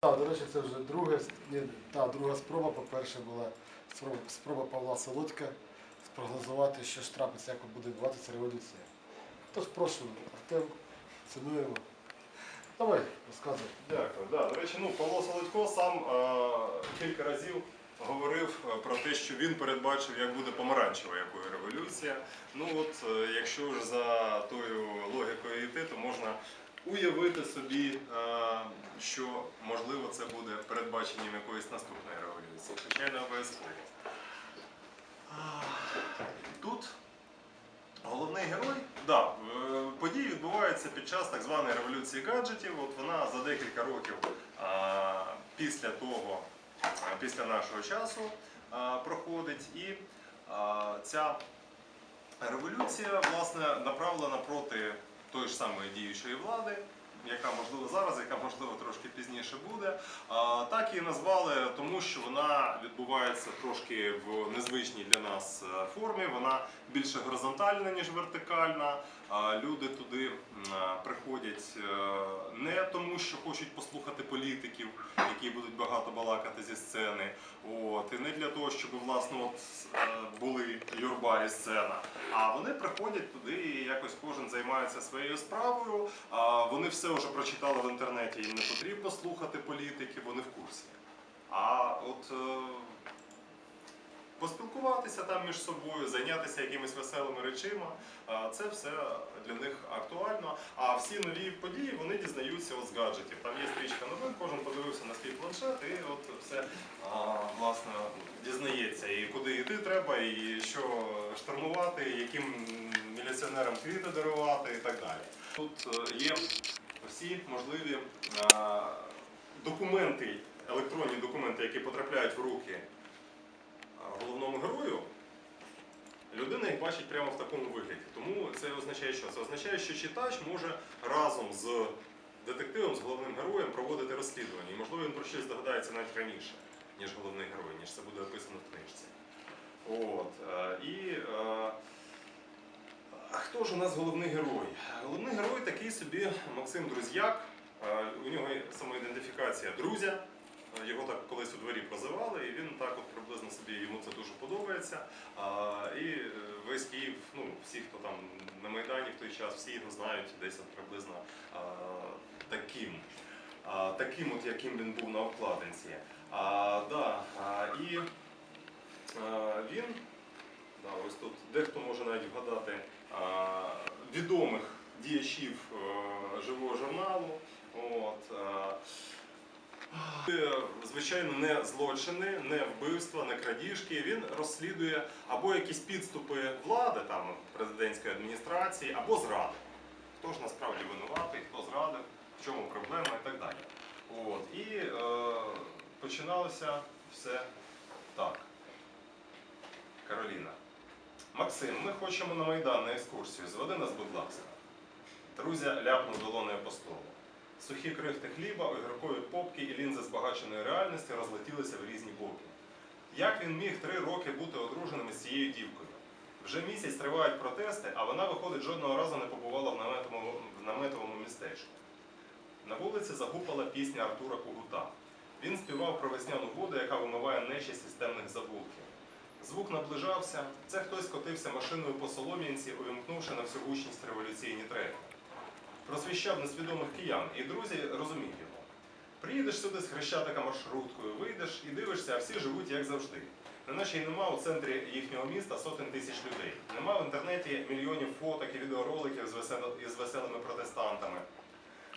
Так, до речі, це вже друге, ні, та, друга спроба. По-перше, була спроба, спроба Павла Солодька спрогнозувати, що ж трапиться, як буде відбуватися революція. Тож прошу, Артем, цінуємо. Давай, розказуй. Дякую. Да, до речі, ну Павло Солодько сам е, кілька разів говорив е, про те, що він передбачив, як буде помаранчева якою революція. Ну от, е, якщо вже за тою логікою йти, то можна уявити собі, е, що можливо це буде передбаченням якоїсь наступної революції. Хоча не обов'язково. Тут Головний герой, да, е, події відбуваються під час так званої революції гаджетів. От вона за декілька років після того, після нашого часу проходить, і ця революція власне направлена проти тої ж самої діючої влади. Яка можливо зараз, яка можливо трошки пізніше буде. Так її назвали, тому що вона відбувається трошки в незвичній для нас е, формі. Вона більше горизонтальна, ніж вертикальна. Люди туди приходять е, не тому, що хочуть послухати політиків, які будуть багато балакати зі сцени. От, і не для того, щоб власне от, е, були юрба і сцена. А вони приходять туди і якось кожен займається своєю справою. А вони все вже прочитали в інтернеті, їм не потрібно слухати політики, вони в курсі. А от е, поспілкуватися там між собою, зайнятися якимись веселими речима, це все для них актуально. А всі нові події вони дізнаються от з гаджетів. Там є стрічка новин, кожен подивився на свій планшет і от все власне дізнається. І куди йти треба, і що штурмувати, яким міліціонерам квіти дарувати і так далі. Тут е, є всі можливі е, документи, електронні документи, які потрапляють в руки головному герою, людина їх бачить прямо в такому вигляді. Тому це означає що? Це означає, що читач може разом з детективом, з головним героєм проводити розслідування. І можливо він про щось здогадається навіть раніше, ніж головний герой, ніж це буде описано в книжці. От. е, І е, хто ж у нас головний герой? Головний герой такий собі Максим Друзяк. Е, У нього самоідентифікація друзя. Його так колись у дворі прозивали, і він так от приблизно собі йому це дуже подобається. І е, весь Київ, ну всі, хто там на Майдані в той час, всі його знають десь приблизно таким. Таким, от яким він був на обкладинці. А, да, і він, да, ось тут дехто може навіть вгадати відомих діячів е, живого журналу. От, а, Звичайно, не злочини, не вбивства, не крадіжки. Він розслідує або якісь підступи влади, там президентської адміністрації, або зради. Хто ж насправді винуватий, хто зрадив, в чому проблема і так далі. От. І е, починалося все так. Кароліна. Максим, ми хочемо на Майдан на екскурсію. Зведи нас, будь ласка. Друзя ляпнув долоною по столу. Сухі крихти хліба, огіркові попки і лінзи збагаченої реальності розлетілися в різні боки. Як він міг три роки бути одруженим з цією дівкою? Вже місяць тривають протести, а вона, виходить, жодного разу не побувала в наметовому, в наметовому містечку. На вулиці загупала пісня Артура Кугута. Він співав про весняну воду, яка вимиває із темних забулків. Звук наближався, це хтось котився машиною по Солом'янці, увімкнувши на всю гучність революційні треки просвіщав несвідомих киян, і друзі розуміють його. Приїдеш сюди з хрещатика маршруткою, вийдеш і дивишся, а всі живуть як завжди. Неначе й нема у центрі їхнього міста сотень тисяч людей. Нема в інтернеті мільйонів фоток і відеороликів з веселими протестантами.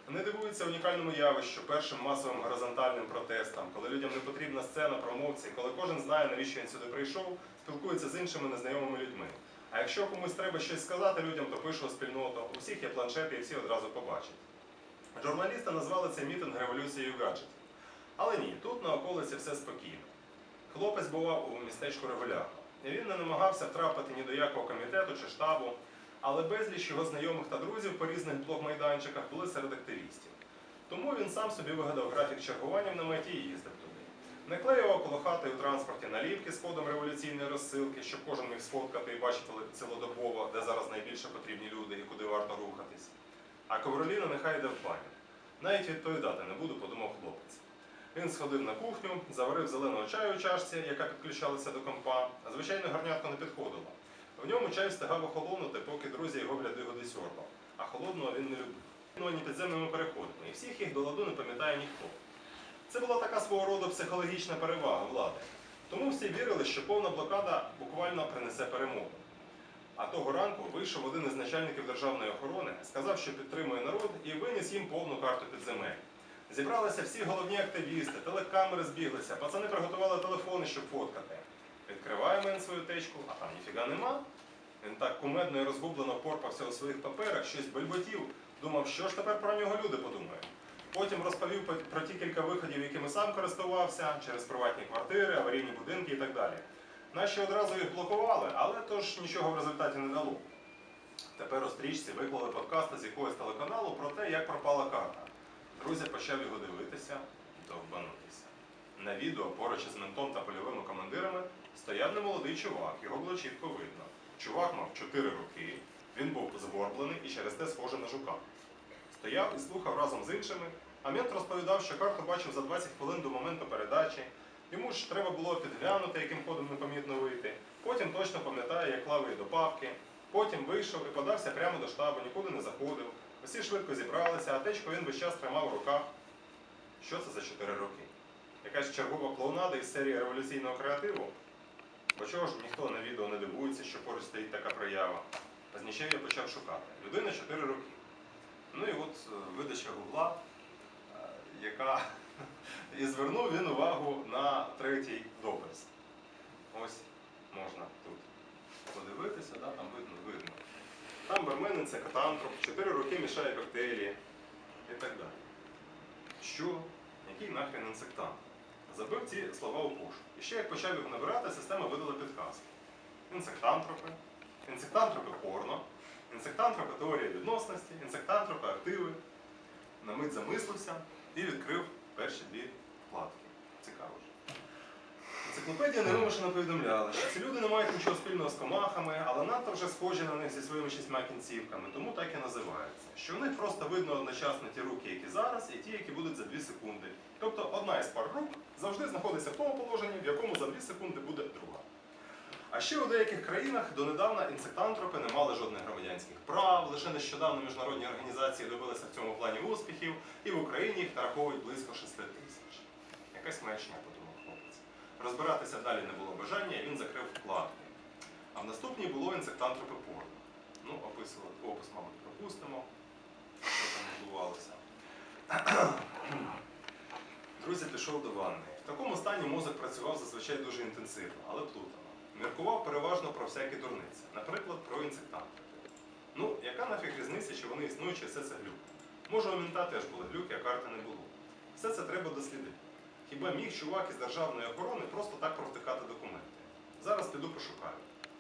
Не дивуються унікальному явищу, першим масовим горизонтальним протестам, коли людям не потрібна сцена, промовці, коли кожен знає, навіщо він сюди прийшов, спілкується з іншими незнайомими людьми. А якщо комусь треба щось сказати людям, то пише у спільноту. У всіх є планшети і всі одразу побачать. Журналісти назвали цей мітинг революцією гаджетів. Але ні, тут на околиці все спокійно. Хлопець бував у містечку регулярно. Він не намагався втрапити ні до якого комітету чи штабу, але безліч його знайомих та друзів по різних блог-майданчиках були серед активістів. Тому він сам собі вигадав графік чергування в наметі і їздив туди. Наклеював коло хати у транспорті наліпки з кодом революційної розсилки, щоб кожен міг сфоткати і бачити цілодобово, де зараз найбільше потрібні люди і куди варто рухатись. А Ковроліна нехай йде в баню. Навіть відповідати не буду, подумав хлопець. Він сходив на кухню, заварив зеленого чаю у чашці, яка підключалася до компа, а звичайно гарнятко не підходило. В ньому чай встигав охолонути, поки друзі його в ляди годи сьорбав, а холодного він не любив. Ну, ні підземними переходами, і всіх їх до ладу не пам'ятає ніхто. Це була така свого роду психологічна перевага влади. Тому всі вірили, що повна блокада буквально принесе перемогу. А того ранку вийшов один із начальників державної охорони, сказав, що підтримує народ, і виніс їм повну карту підземель. Зібралися всі головні активісти, телекамери збіглися, пацани приготували телефони, щоб фоткати. Відкриваємо він свою течку, а там ніфіга нема. Він так кумедно і розгублено порпався у своїх паперах, щось бельботів, думав, що ж тепер про нього люди подумають. Потім розповів про ті кілька виходів, якими сам користувався, через приватні квартири, аварійні будинки і так далі. Наші одразу їх блокували, але то ж нічого в результаті не дало. Тепер у стрічці виклали подкасти з якогось телеканалу про те, як пропала карта. Друзі почав його дивитися, довбанутися. На відео поруч із ментом та польовими командирами стояв немолодий чувак, його було чітко видно. Чувак мав 4 роки, він був згорблений і через те схожий на жука. Стояв і слухав разом з іншими, а мент розповідав, що карту бачив за 20 хвилин до моменту передачі. Йому ж треба було підглянути, яким ходом непомітно вийти. Потім точно пам'ятає, як клав її до папки. Потім вийшов і подався прямо до штабу, нікуди не заходив. Усі швидко зібралися, а течку він весь час тримав у руках. Що це за 4 роки? Якась чергова клоунада із серії революційного креативу? Бо чого ж ніхто на відео не дивується, що поруч стоїть така проява? Пізніше я почав шукати. Людина 4 роки. Ну і от е, видача гугла, е, яка і звернув він увагу на третій допис. Ось можна тут подивитися, да, там видно, видно. Там барменин це катантроп, 4 роки мішає коктейлі і так далі. Що? Який нахрен інсектант? Забив ці слова у пошук. І ще як почав їх набирати, система видала підказки. Інсектантропи, інсектантропи порно, інсектантропи теорія відносності, інсектантропи активи. На мить замислився і відкрив перші дві вкладки. Цікаво ж. Енциклопедія невимушено повідомляла, що ці люди не мають нічого спільного з комахами, але надто вже схожі на них зі своїми шістьма кінцівками, тому так і називаються. Що в них просто видно одночасно ті руки, які зараз, і ті, які будуть за 2 секунди. Тобто одна із пар рук завжди знаходиться в тому положенні, в якому за 2 секунди буде друга. А ще у деяких країнах донедавна інсектантропи не мали жодних громадянських прав, лише нещодавно міжнародні організації добилися в цьому плані успіхів, і в Україні їх нараховують близько 6 тисяч. Якась маячня, подумав хлопець. Розбиратися далі не було бажання, і він закрив вкладки. А в наступній було інсектантропи порно. Ну, описували, опис, мабуть, пропустимо, що там відбувалося. Друзі пішов до ванни. В такому стані мозок працював зазвичай дуже інтенсивно, але плутано. Міркував переважно про всякі дурниці, наприклад, про інсектанти. Ну, яка нафіг різниця, чи вони існують, чи все це глюк? Може, у мента теж були глюки, а карти не було. Все це треба дослідити. Хіба міг чувак із державної охорони просто так провтикати документи? Зараз піду пошукаю.